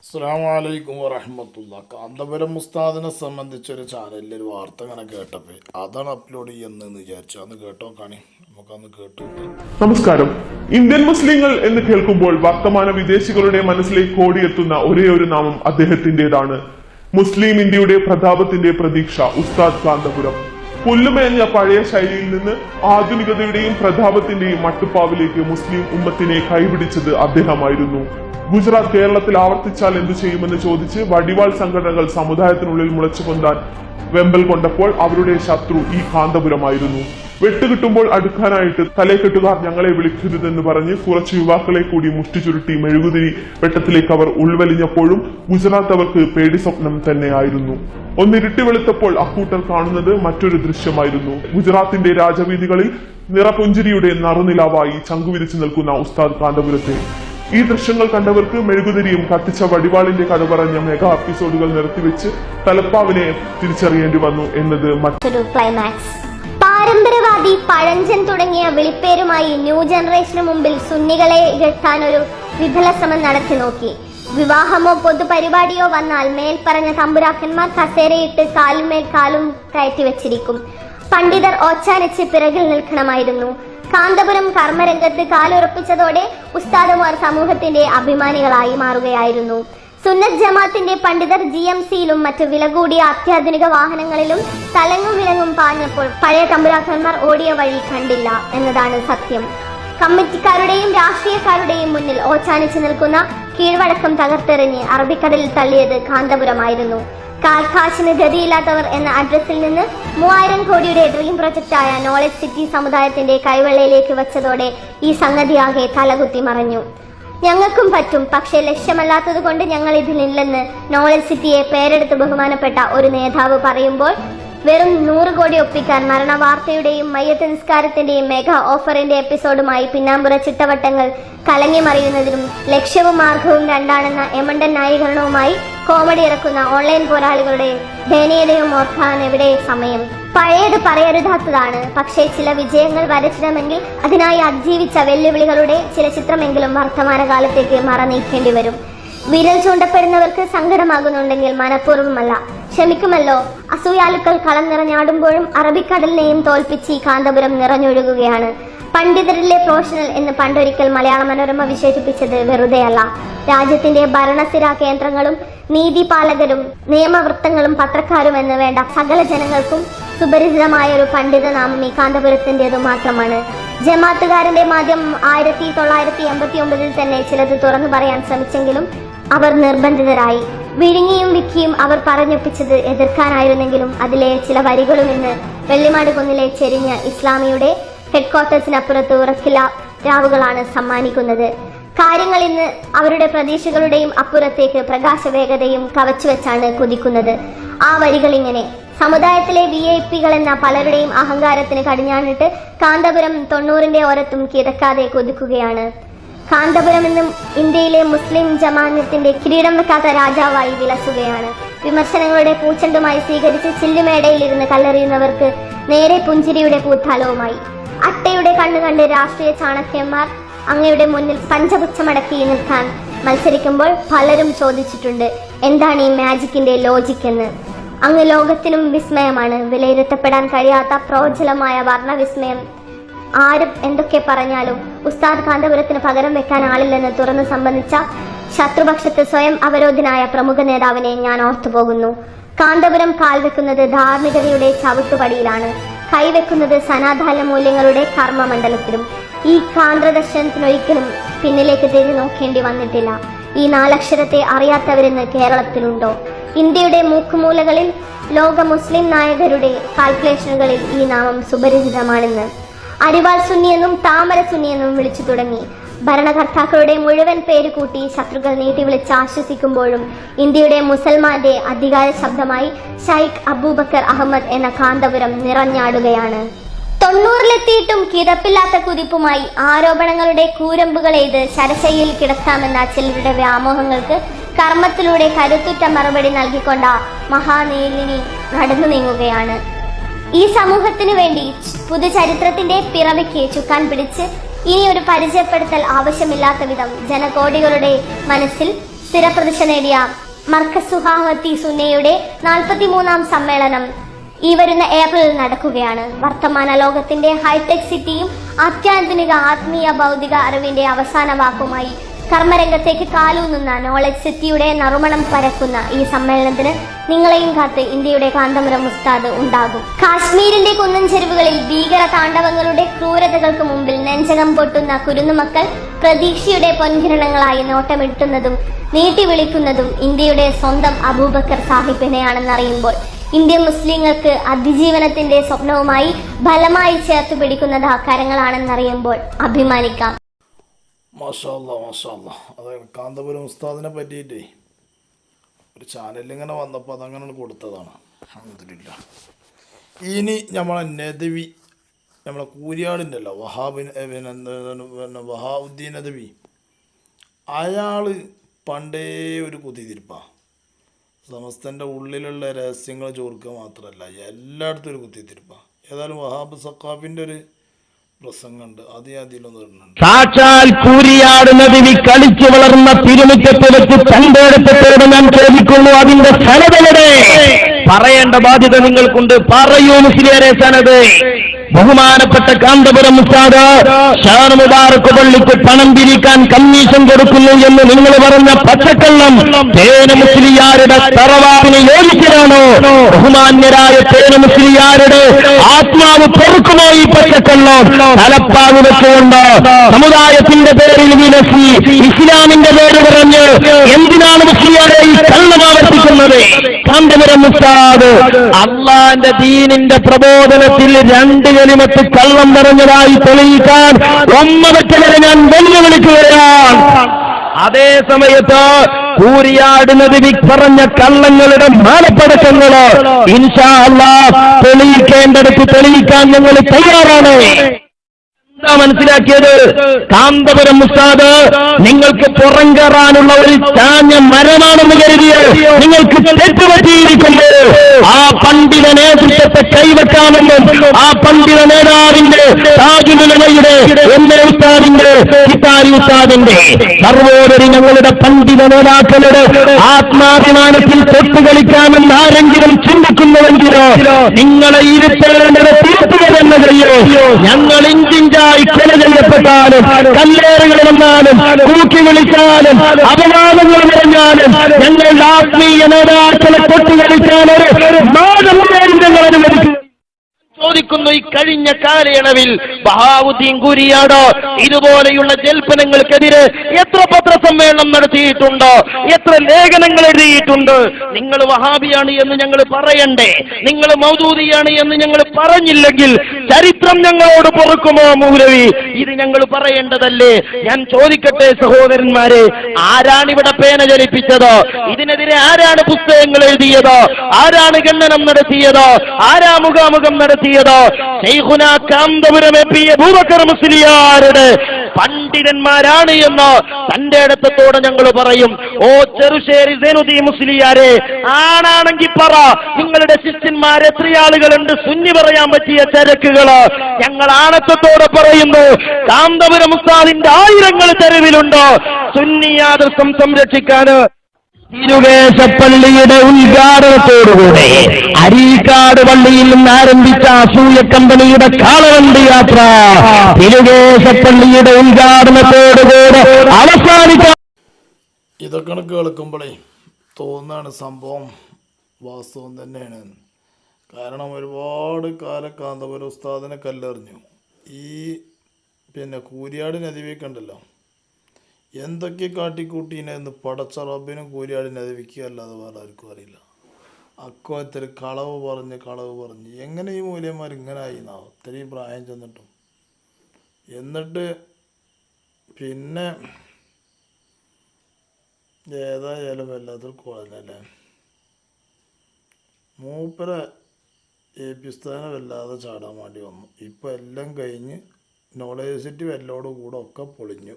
അസ്സാം വലൈക്കും വറഹമത്തുള്ള കാന്തപുരം ഉസ്താദിനെ സംബന്ധിച്ചൊരു ചാനലിൽ ഒരു വാർത്ത ഇങ്ങനെ കേട്ടപ്പോൾ അതാണ് അപ്ലോഡ് ചെയ്യുന്നതെന്ന് വിചാരിച്ചു. അന്ന് കേട്ടോ കാണി. നമുക്കന്ന് കേട്ടു. നമസ്കാരം. ഇന്ത്യൻ മുസ്ലിങ്ങൾ എന്ന് കേൾക്കുമ്പോൾ വർത്തമാന വിദേശികളുടെ മനസ്സിലേക്ക് ഓടിയെത്തുന്ന ഒരേ ഒരു നാമം അദ്ദേഹത്തിന്റേതാണ് മുസ്ലിം ഇന്ത്യയുടെ പ്രതാപത്തിന്റെ പ്രതീക്ഷ ഉസ്താദ് കാന്തപുരം. പുല്ലുമേഞ്ഞ പഴയ ശൈലിയിൽ നിന്ന് ആധുനികതയുടെയും പ്രതാപത്തിന്റെയും മട്ടുപ്പാവിലേക്ക് മുസ്ലിം ഉമ്മത്തിനെ കൈപിടിച്ചത് അദ്ദേഹമായിരുന്നു. ഗുജറാത്ത് കേരളത്തിൽ ആവർത്തിച്ചാൽ എന്തു ചെയ്യുമെന്ന് ചോദിച്ച് വടിവാൾ സംഘടനകൾ സമുദായത്തിനുള്ളിൽ മുളച്ചു പൊന്താൻ വെമ്പൽ കൊണ്ടപ്പോൾ അവരുടെ ശത്രു ഈ കാന്തപുരമായിരുന്നു. വെട്ടുകിട്ടുമ്പോൾ അടുക്കാനായിട്ട് തലേക്കെട്ടുകാർ ഞങ്ങളെ വിളിക്കരുതെന്ന് പറഞ്ഞ് കുറച്ച് യുവാക്കളെ കൂടി മുഷ്ടി ചുരുട്ടി മെഴുകുതിരി വെട്ടത്തിലേക്ക് അവർ ഉൾവലിഞ്ഞപ്പോഴും ഗുജറാത്ത് അവർക്ക് പേടി സ്വപ്നം തന്നെയായിരുന്നു. ഒന്നിരുട്ടി വെളുത്തപ്പോൾ അക്കൂട്ടർ കാണുന്നത് മറ്റൊരു ദൃശ്യമായിരുന്നു. ഗുജറാത്തിന്റെ രാജവീതികളിൽ നിറപുഞ്ചിരിയുടെ നറുനിലാവായി ചങ്കുവിരിച്ചു നിൽക്കുന്ന ഉസ്താദ് കാന്തപുരത്തെ. ഈ ദൃശ്യങ്ങൾ കണ്ടവർക്ക് മെഴുകുതിരിയും കത്തിച്ച വടിവാളിന്റെ കഥ പറഞ്ഞ മെഗാ എപ്പിസോഡുകൾ നിർത്തിവെച്ച് തലപ്പാവിനെ തിരിച്ചറിയേണ്ടി വന്നു എന്നത് മറ്റൊരു ക്ലൈമാക്സ് പാരമ്പര്യവാദി പഴഞ്ചൻ തുടങ്ങിയ വിളിപ്പേരുമായി ന്യൂ ജനറേഷന് മുമ്പിൽ സുന്നികളെ എത്താൻ ഒരു വിഫല ശ്രമം നടത്തി നോക്കി. വിവാഹമോ പൊതുപരിപാടിയോ വന്നാൽ മേൽ പറഞ്ഞ തമ്പുരാക്കന്മാർ കസേരയിട്ട് കാലുമേൽ കാലും കയറ്റി വെച്ചിരിക്കും. പണ്ഡിതർ ഓച്ചാനിച്ച് പിറകിൽ നിൽക്കണമായിരുന്നു. കാന്തപുരം കർമ്മരംഗത്ത് കാലുറപ്പിച്ചതോടെ ഉസ്താദുമാർ സമൂഹത്തിന്റെ അഭിമാനികളായി മാറുകയായിരുന്നു. സുന്നത് ജമാത്തിന്റെ പണ്ഡിതർ ജി എം സിയിലും മറ്റു വില കൂടിയ അത്യാധുനിക വാഹനങ്ങളിലും തലങ്ങും വിലങ്ങും പാഞ്ഞപ്പോൾ പഴയ തമ്പുരാക്കന്മാർ ഓടിയ വഴി കണ്ടില്ല എന്നതാണ് സത്യം. കമ്മിറ്റിക്കാരുടെയും രാഷ്ട്രീയക്കാരുടെയും മുന്നിൽ ഓച്ചാനിച്ചു നിൽക്കുന്ന കീഴ്വഴക്കം തകർത്തെറിഞ്ഞ് അറബിക്കടലിൽ തള്ളിയത് കാന്തപുരമായിരുന്നു. കാൽക്കാശിന് ഗതിയില്ലാത്തവർ എന്ന അഡ്രസ്സിൽ നിന്ന് മൂവായിരം കോടിയുടെ ഡ്രീം പ്രൊജക്റ്റായ നോളജ് സിറ്റി സമുദായത്തിന്റെ കൈവെള്ളയിലേക്ക് വച്ചതോടെ ഈ സംഗതിയാകെ തലകുത്തി മറഞ്ഞു. ഞങ്ങൾക്കും പറ്റും പക്ഷേ ലക്ഷ്യമല്ലാത്തത് കൊണ്ട് ഞങ്ങൾ ഇതിലില്ലെന്ന് നോളജ് സിറ്റിയെ പേരെടുത്ത് ബഹുമാനപ്പെട്ട ഒരു നേതാവ് പറയുമ്പോൾ വെറും നൂറ് കോടി ഒപ്പിക്കാൻ മരണവാർത്തയുടെയും മയ്യത്ത് നിസ്കാരത്തിന്റെയും മെഗാ ഓഫറിന്റെ എപ്പിസോഡുമായി പിന്നാമ്പുറ ചിട്ടവട്ടങ്ങൾ കലങ്ങി മറിയുന്നതിനും ലക്ഷ്യവും മാർഗവും രണ്ടാണെന്ന എമണ്ടൻ ന്യായീകരണവുമായി കോമഡി ഇറക്കുന്ന ഓൺലൈൻ പോരാളികളുടെ ദയനീയതയും ഓർക്കാൻ എവിടെ സമയം. പഴയത് പറയരുതാത്തതാണ്. പക്ഷേ ചില വിജയങ്ങൾ വരച്ചിടമെങ്കിൽ അതിനായി അതിജീവിച്ച വെല്ലുവിളികളുടെ ചില ചിത്രമെങ്കിലും വർത്തമാനകാലത്തേക്ക് മറ നീക്കേണ്ടി വരും. വിരൽ ചൂണ്ടപ്പെടുന്നവർക്ക് സങ്കടമാകുന്നുണ്ടെങ്കിൽ മനഃപൂർവമല്ല. ക്ഷമിക്കുമല്ലോ. അസൂയാലുക്കൾ കളം നിറഞ്ഞാടുമ്പോഴും അറബിക്കടലിനെയും തോൽപ്പിച്ച് ഈ കാന്തപുരം നിറഞ്ഞൊഴുകുകയാണ്. പണ്ഡിതരിലെ പ്രൊഫഷണൽ എന്ന് പണ്ടൊരിക്കൽ മലയാള മനോരമ വിശേഷിപ്പിച്ചത് വെറുതെയല്ല. രാജ്യത്തിന്റെ ഭരണസ്ഥിര കേന്ദ്രങ്ങളും നീതിപാലകരും നിയമവൃത്തങ്ങളും പത്രക്കാരും എന്ന് വേണ്ട സകല ജനങ്ങൾക്കും സുപരിചിതമായ ഒരു പണ്ഡിത നാമം ഈ കാന്തപുരത്തിന്റെതു മാത്രമാണ്. ജമാത്തുകാരന്റെ മാധ്യം ആയിരത്തി തൊള്ളായിരത്തി എൺപത്തി ഒമ്പതിൽ തന്നെ ചിലത് തുറന്നു പറയാൻ ശ്രമിച്ചെങ്കിലും അവർ നിർബന്ധിതരായി. വിഴുങ്ങിയും വിക്കിയും അവർ പറഞ്ഞൊപ്പിച്ചത് എതിർക്കാനായിരുന്നെങ്കിലും അതിലെ ചില വരികളും ഇന്ന് വെള്ളിമാട് കുന്നിലെ ചെരിഞ്ഞ ഇസ്ലാമിയുടെ ഹെഡ്ക്വാർട്ടേഴ്സിനപ്പുറത്ത് ഉറക്കില്ല രാവുകളാണ് സമ്മാനിക്കുന്നത്. കാര്യങ്ങൾ ഇന്ന് അവരുടെ പ്രതീക്ഷകളുടെയും അപ്പുറത്തേക്ക് പ്രകാശവേഗതയും കവച്ചു വെച്ചാണ് കുതിക്കുന്നത്. ആ വരികൾ ഇങ്ങനെ. സമുദായത്തിലെ വി ഐ പികൾ എന്ന പലരുടെയും അഹങ്കാരത്തിന് കടിഞ്ഞാണിട്ട് കാന്തപുരം തൊണ്ണൂറിന്റെ ഓരത്തും കിതക്കാതെ കൊതിക്കുകയാണ്. കാന്തപുരം എന്നും ഇന്ത്യയിലെ മുസ്ലിം ജമാനത്തിന്റെ കിരീടം വെക്കാത്ത രാജാവായി വിലസുകയാണ് വിമർശനങ്ങളുടെ പൂച്ചെണ്ടുമായി സ്വീകരിച്ച് ചില്ലുമേടയിലിരുന്ന് കല്ലെറിയുന്നവർക്ക് നേരെ പുഞ്ചിരിയുടെ പൂത്താലവുമായി. അട്ടയുടെ കണ്ണു കണ്ട് രാഷ്ട്രീയ ചാണക്യന്മാർ അങ്ങയുടെ മുന്നിൽ പഞ്ചപുച്ഛമടക്കി നിൽക്കാൻ മത്സരിക്കുമ്പോൾ പലരും ചോദിച്ചിട്ടുണ്ട് എന്താണ് ഈ മാജിക്കിന്റെ ലോജിക് എന്ന്? അങ്ങ് ലോകത്തിനും വിസ്മയമാണ്. വിലയിരുത്തപ്പെടാൻ കഴിയാത്ത പ്രോജ്വലമായ വർണവിസ്മയം. ആരും എന്തൊക്കെ പറഞ്ഞാലും ഉസ്താദ് കാന്തപുരത്തിന് പകരം വെക്കാൻ ആളില്ലെന്ന് തുറന്നു സംബന്ധിച്ച ശത്രുപക്ഷത്ത് സ്വയം അവരോധനായ പ്രമുഖ നേതാവിനെ ഞാൻ ഓർത്തുപോകുന്നു. കാന്തപുരം കാൽവെക്കുന്നത് ധാർമ്മികതയുടെ ചവിട്ടുപടിയിലാണ്. കൈവെക്കുന്നത് സനാതന മൂല്യങ്ങളുടെ കർമ്മമണ്ഡലത്തിലും ഈ കാന്ത്രദർശനത്തിനൊരിക്കലും പിന്നിലേക്ക് തിരിഞ്ഞു നോക്കേണ്ടി വന്നിട്ടില്ല. ഈ നാലക്ഷരത്തെ അറിയാത്തവരെന്ന് കേരളത്തിലുണ്ടോ? ഇന്ത്യയുടെ മൂക്കുമൂലകളിൽ ലോക മുസ്ലിം നായകരുടെ കാൽക്കുലേഷനുകളിൽ ഈ നാമം സുപരിചിതമാണെന്ന്. അരിവാൾ സുന്നിയെന്നും താമര സുന്നിയെന്നും വിളിച്ചു തുടങ്ങി. ഭരണകർത്താക്കളുടെ മുഴുവൻ പേര് കൂട്ടി ശത്രുക്കൾ നീട്ടി വിളിച്ച് ആശ്വസിക്കുമ്പോഴും ഇന്ത്യയുടെ മുസൽമാന്റെ അധികാര ശബ്ദമായി ഷൈഖ് അബൂബക്കർ അഹമ്മദ് എന്ന കാന്തപുരം നിറഞ്ഞാടുകയാണ്. തൊണ്ണൂറിലെത്തിയിട്ടും കിതപ്പില്ലാത്ത കുതിപ്പുമായി ആരോപണങ്ങളുടെ കൂരമ്പുകൾ എയ്ത് ശരശയിൽ കിടത്താമെന്ന ചിലരുടെ വ്യാമോഹങ്ങൾക്ക് കർമ്മത്തിലൂടെ കരുത്തുറ്റ മറുപടി നൽകിക്കൊണ്ട മഹാനീലിനി നടന്നു നീങ്ങുകയാണ്. ഈ സമൂഹത്തിനു വേണ്ടി പുതുചരിത്രത്തിന്റെ പിറവിക്ക് ചുക്കാൻ പിടിച്ച് ഇനി ഒരു പരിചയപ്പെടുത്തൽ ആവശ്യമില്ലാത്ത വിധം ജനകോടികളുടെ മനസ്സിൽ സ്ഥിരപ്രതിഷ്ഠ നേടിയ മർക്കസുഹാഹത്തി സുന്നയുടെ നാൽപ്പത്തിമൂന്നാം സമ്മേളനം ഈ വരുന്ന ഏപ്രിലിൽ നടക്കുകയാണ്. വർത്തമാന ലോകത്തിന്റെ ഹൈടെക് സിറ്റിയും അത്യാധുനിക ആത്മീയ ഭൗതിക അറിവിന്റെ അവസാന വാക്കുമായി കർമ്മരംഗത്തേക്ക് കാലൂന്നുന്ന നോളജ് സിറ്റിയുടെ നറുമണം പരക്കുന്ന ഈ സമ്മേളനത്തിന് നിങ്ങളെയും കാത്ത് ഇന്ത്യയുടെ കാന്തപുരം ഉസ്താദ് ഉണ്ടാകും. കാശ്മീരിന്റെ കുന്നൻ ചെരുവുകളിൽ ഭീകര താണ്ഡവങ്ങളുടെ ക്രൂരതകൾക്ക് മുമ്പിൽ നെഞ്ചകം പൊട്ടുന്ന കുരുന്നുമക്കൾ പ്രതീക്ഷയുടെ പൊൻകിരണങ്ങളായി നോട്ടമിട്ടുന്നതും നീട്ടി വിളിക്കുന്നതും ഇന്ത്യയുടെ സ്വന്തം അബൂബക്കർ സാഹിബിനെയാണെന്നറിയുമ്പോൾ ഇന്ത്യൻ മുസ്ലിങ്ങൾക്ക് അതിജീവനത്തിന്റെ സ്വപ്നവുമായി ബലമായി ചേർത്ത് പിടിക്കുന്നത് ആ കരങ്ങളാണെന്നറിയുമ്പോൾ അഭിമാനിക്കാം. മാഷാ മാഷാ അതായത് കാന്തപുരം ഉസ്താദിനെ പറ്റിയിട്ടേ ഒരു ചാനലിങ്ങനെ വന്നപ്പോൾ അതങ്ങനെ കൊടുത്തതാണ്. അൽഹംദുലില്ലാ. ഇനി നമ്മളെ നദവി നമ്മളെ കൂരിയാടിന്റെല്ലോ വഹാബിൻ പിന്നെ വഹാബുദ്ദീൻ നദവി. അയാൾ പണ്ടേ ഒരു കുത്തിത്തിരിപ്പാ. സമസ്തന്റെ ഉള്ളിലുള്ള രഹസ്യങ്ങൾ ചോർക്കുക മാത്രമല്ല എല്ലായിടത്തും ഒരു കുത്തിത്തിരിപ്പാണ് ഏതായാലും വഹാബ് സക്കാഫിന്റെ ഒരു സാക്ഷാൽ കൂരിയാട് നദിവി കളിച്ചു വളർന്ന തിരുമുറ്റത്തെ വെച്ച് തന്റെ അടുത്തോട് ഞാൻ ചോദിക്കുന്നു. അതിന്റെ സനതയുടെ പറയേണ്ട ബാധ്യത നിങ്ങൾക്കുണ്ട്. പറയൂ മുസ്ലിയരെ സനത് ബഹുമാനപ്പെട്ട കാന്തപുരം മുസ്താദ് ഷാർ മുബാറക്ക് പള്ളിക്ക് പണം പിരിക്കാൻ കമ്മീഷൻ കൊടുക്കുന്നു എന്ന് നിങ്ങൾ പറഞ്ഞ പച്ചക്കള്ളം തേന മുസ്ലിയാരുടെ തറവാറിന് യോജിച്ചതാണോ? ബഹുമാന്യരായ തേന മുസ്ലിയാരുടെ ആത്മാവ് പൊറുക്കുമോ ഈ പച്ചക്കള്ളം? തലപ്പാവ് വെച്ചുകൊണ്ട് സമുദായത്തിന്റെ പേരിൽ വിലസി ഇസ്ലാമിന്റെ പേര് പറഞ്ഞ് എന്തിനാണ് മുസ്ലിയാരെ ഈ കള്ളം ആവർത്തിക്കുന്നത് കാന്തപുരം ഉസ്താദ് അള്ളാന്റെ ദീനിന്റെ പ്രബോധനത്തിൽ രണ്ട് കലിമത്ത് കള്ളം പറഞ്ഞതായി തെളിയിക്കാൻ ഒമ്പതറ്റവരെ ഞാൻ വെല്ലുവിളിക്കുകയാണ്. അതേ സമയത്ത് കൂരിയാടുന്നത് പറഞ്ഞ കള്ളങ്ങളുടെ മാലപ്പടക്കങ്ങൾ ഇൻഷാ അള്ളാ തെളിയിക്കേണ്ടടുത്ത് തെളിയിക്കാൻ ഞങ്ങൾ തയ്യാറാണ്. മനസ്സിലാക്കിയത് കാന്തപുരം മുസ്താദ് നിങ്ങൾക്ക് പുറം കയറാനുള്ള ഒരു ചാഞ്ഞ മരമാണെന്ന് കരുതിയ നിങ്ങൾക്ക് തെറ്റുപറ്റിയിരിക്കുന്നത് ആ പണ്ഡിത നേതൃത്വത്തെ കൈവെക്കാമെന്നും ആ പണ്ഡിത നേതാവിന്റെ താജുലയുടെ എന്റെ ഉസ്താദിന്റെ കിതാരി ഉസ്താദിന്റെ സർവോപരി ഞങ്ങളുടെ പണ്ഡിത നേതാക്കളുടെ ആത്മാഭിമാനത്തിൽ തൊട്ടുകളിക്കാമെന്ന് ആരെങ്കിലും ചിന്തിക്കുന്നുവെങ്കിലോ നിങ്ങളെ ഇരുത്തേണ്ടത് തീർത്തുക തന്നെ ചെയ്യോ ഞങ്ങൾ ഇഞ്ചിഞ്ചായി കൊല ചെയ്യപ്പെട്ടാലും കല്ലേറുകൾ വന്നാലും കൂക്കി വിളിച്ചാലും അപവാദങ്ങൾ പറഞ്ഞാലും ഞങ്ങളുടെ ആത്മീയ നേതാക്കളെ തൊട്ടുകളിക്കാൻ ഒരു മാതം ഞങ്ങൾ അനുവദിക്കും ചോദിക്കുന്നു ഈ കഴിഞ്ഞ കാലയളവിൽ ബഹാവുദ്ദീൻ കുരിയാട് ഇതുപോലെയുള്ള ജൽപ്പനങ്ങൾക്കെതിരെ എത്ര പത്രസമ്മേളനം നടത്തിയിട്ടുണ്ട്? എത്ര ലേഖനങ്ങൾ എഴുതിയിട്ടുണ്ട്? നിങ്ങൾ വഹാബിയാണ് എന്ന് ഞങ്ങൾ പറയണ്ടേ? നിങ്ങൾ മൗദൂദിയാണ് എന്ന് ഞങ്ങൾ പറഞ്ഞില്ലെങ്കിൽ ചരിത്രം ഞങ്ങളോട് പൊറുക്കുമോ മൗലവി? ഇത് ഞങ്ങൾ പറയേണ്ടതല്ലേ? ഞാൻ ചോദിക്കട്ടെ സഹോദരന്മാരെ ആരാണ് ഇവിടെ പേന ചലിപ്പിച്ചത്? ഇതിനെതിരെ ആരാണ് പുസ്തകങ്ങൾ എഴുതിയത്? ആരാണ് ഖണ്ഡനം നടത്തിയത്? ആരാ മുഖാമുഖം നടത്തിയത്? മുസ്ലിയാരുടെ പണ്ഡിതന്മാരാണ് എന്ന് തന്റെ അടുത്തത്തോടെ ഞങ്ങൾ പറയും. ഓ ചെറുശേരി മുസ്ലിയാരെ ആണാണെങ്കിൽ പറ നിങ്ങളുടെ ശിഷ്യന്മാർ എത്ര ആളുകളുണ്ട്? സുന്നി പറയാൻ പറ്റിയ ചരക്കുകൾ. ഞങ്ങൾ ആണത്തത്തോടെ പറയുന്നു കാന്തപുരം ഉസ്താദിന്റെ ആയിരങ്ങൾ തെരുവിലുണ്ട്. സുന്നി ആദർശം സംരക്ഷിക്കാന് തിരുവേശപ്പള്ളിയുടെ ഉദ്ഘാടനത്തോടുകൂടെ അരീക്കാട് പള്ളിയിൽ നിന്ന് ആരംഭിച്ച അസൂയ കമ്പനിയുടെ കാളവണ്ടി യാത്ര. തിരുവേശപ്പള്ളിയുടെ ഉദ്ഘാടനത്തോടുകൂടെ അവസാനിച്ച ഇതൊക്കെ കേൾക്കുമ്പോഴേ തോന്നാണ് സംഭവം വാസ്തവം തന്നെയാണ്. കാരണം ഒരുപാട് കാലക്കാന്തപുര ഉസ്താദിനെ കല്ലെറിഞ്ഞു. ഈ പിന്നെ കൂരിയാട് എന്തൊക്കെ ഉണ്ടല്ലോ. എന്തൊക്കെ പടച്ച റബ്ബിനും കൂരിയാട് നദിവിക്കുക അല്ലാതെ വേറെ ആർക്കും അറിയില്ല. അക്കോയത്തിൽ കളവ് പറഞ്ഞ് കളവ് പറഞ്ഞ് എങ്ങനെ ഈ മൂല്യന്മാർ ഇങ്ങനെ ആയി എന്നാ ഇത്രയും പ്രായം ചെന്നിട്ടും. എന്നിട്ട് പിന്നെ ഏതായാലും വല്ലാത്തൊരു കുറഞ്ഞല്ലേ മൂപ്പര എ പി സ്ഥാനം വല്ലാതെ ചാടാൻ വേണ്ടി വന്നു. ഇപ്പം എല്ലാം കഴിഞ്ഞ് നോളജ് സിറ്റി വല്ലോടും കൂടെ ഒക്കെ പൊളിഞ്ഞു.